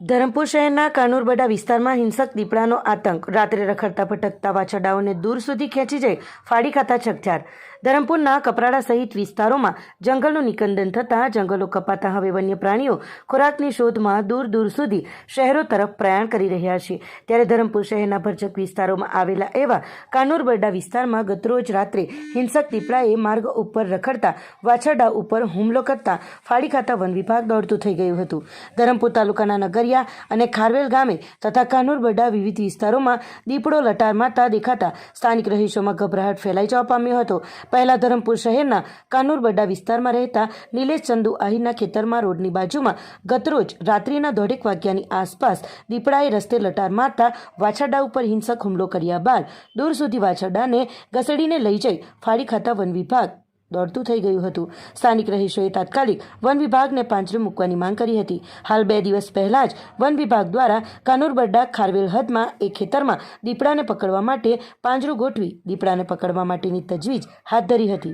ધરમપુર શહેરના કાનુરબડા વિસ્તારમાં હિંસક દીપડાનો આતંક. રાત્રે રખડતા ભટકતા વાછરડાઓને દૂર સુધી ખેંચી જઈ ફાડી ખાતા ચકચાર ધરમપુરના કપરાડા સહિત વિસ્તારોમાં જંગલનું નિકંદન થતાં જંગલો કપાતા હવે વન્ય પ્રાણીઓ ખોરાકની શોધમાં દૂર દૂર સુધી શહેરો તરફ પ્રયાણ કરી રહ્યા છે. ત્યારે ધરમપુર શહેરના ભરચક વિસ્તારોમાં આવેલા એવા કાનુરબરડા વિસ્તારમાં ગતરોજ રાત્રે હિંસક દીપડાએ માર્ગ ઉપર રખડતા વાછરડા ઉપર હુમલો કરતા ફાડી ખાતા વન વિભાગ દોડતું થઈ ગયું હતું. ધરમપુર તાલુકાના નગરિયા અને ખારવેલ ગામે તથા કાનુરબડા વિવિધ વિસ્તારોમાં દીપડો લટાર મારતા દેખાતા સ્થાનિક રહીશોમાં ગભરાહટ ફેલાઈ જવા પામ્યો હતો. પહેલા ધરમપુર શહેરના કાનુરબડા વિસ્તારમાં રહેતા નિલેશ ચંદુ આહિરના ખેતરમાં રોડની બાજુમાં ગતરોજ રાત્રિના દોઢેક વાગ્યાની આસપાસ દીપડાએ રસ્તે લટાર મારતા વાછરડા ઉપર હિંસક હુમલો કર્યા બાદ દૂર સુધી વાછરડાને ઘસડીને લઈ જઈ ફાડી ખાતા વન વિભાગ દોડતું થઈ ગયું હતું. સ્થાનિક રહીશોએ તાત્કાલિક વન વિભાગને પાંજરે મૂકવાની માંગ કરી હતી. હાલ બે દિવસ પહેલા જ વન વિભાગ દ્વારા કાનુરબરડા ખારવેલ હદમાં એક ખેતરમાં દીપડાને પકડવા માટે પાંજરું ગોઠવી દીપડાને પકડવા માટેની તજવીજ હાથ ધરી હતી.